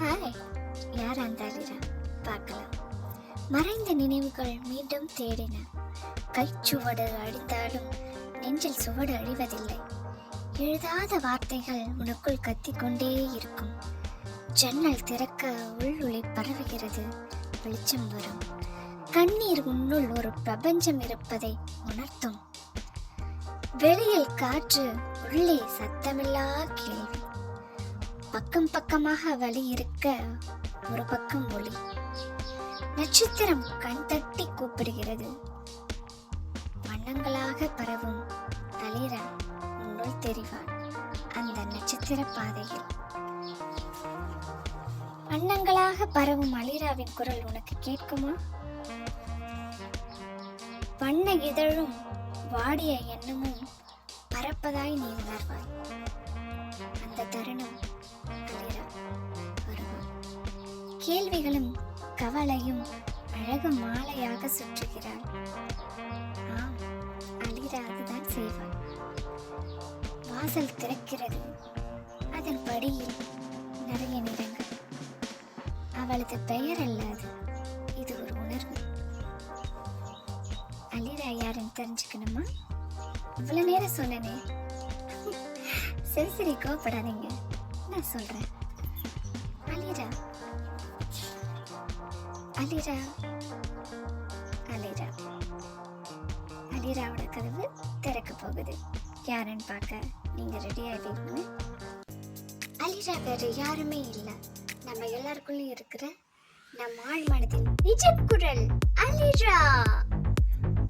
Hi யார் அந்த அலிரா பார்க்கலாம். மறைந்த நினைவுகள் மீண்டும் தேடின. கைச்சுவடு அடித்தாலும் நெஞ்சில் சுவடு அழிவதில்லை எழுதாத வார்த்தைகள் உனக்குள் கத்திக்கொண்டே இருக்கும். ஜன்னல் திறக்க உள்ளொளி பரவுகிறது. வெளிச்சம் வரும். கண்ணீர் உன்னுள் ஒரு பிரபஞ்சம் இருப்பதை உணர்த்தும். வெளியில் காற்று உள்ளே சத்தமில்லா கேள்வி. பக்கம் பக்கமாக வலி இருக்க ஒரு பக்கம் ஒளி. நட்சத்திரம் கண் தட்டி கூப்பிடுகிறது. வண்ணங்களாக பரவும் தளிரா உன்னுள் தெரிவான் அந்த நட்சத்திர பாதையில். வண்ணங்களாக பரவும் அலிராவின் குரல் உனக்கு கேட்குமா? வண்ண இதழும் வாடிய எண்ணமும் பறப்பதாய் நீ உணர்வாய். கேள்விகளும் கவலையும் அழகு மாலையாக சுற்றுகிறாள் ஆம் அலிரா செய்வாள் வாசல் திறக்கிறது. அதன் படியில் நிறைய நிறங்கள். அவளது பெயர் அல்லாது இது ஒரு உணர்வு. அலிரா யாருன்னு தெரிஞ்சுக்கணுமா? இவ்வளவு நேரம் சொன்னனே. சரி சரி கோவப்படாதீங்க. நான் சொல்றேன். அலிரா அலிரா. அலிரா. அலிராவோட கதவு திறக்க போகுது. யாருன்னு பார்க்க நீங்க ரெடி ஆயிட்டீங்க அலிரா வேற யாருமே இல்லை. நம்ம எல்லாருக்குள்ளயும் இருக்கிற நம் ஆள் மனதின் நிஜ குரல். அலிரா.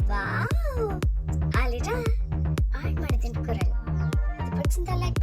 வாவ். அலிரா ஆள் மனதின் குரல். இது பிடிச்சிருந்தா லைக்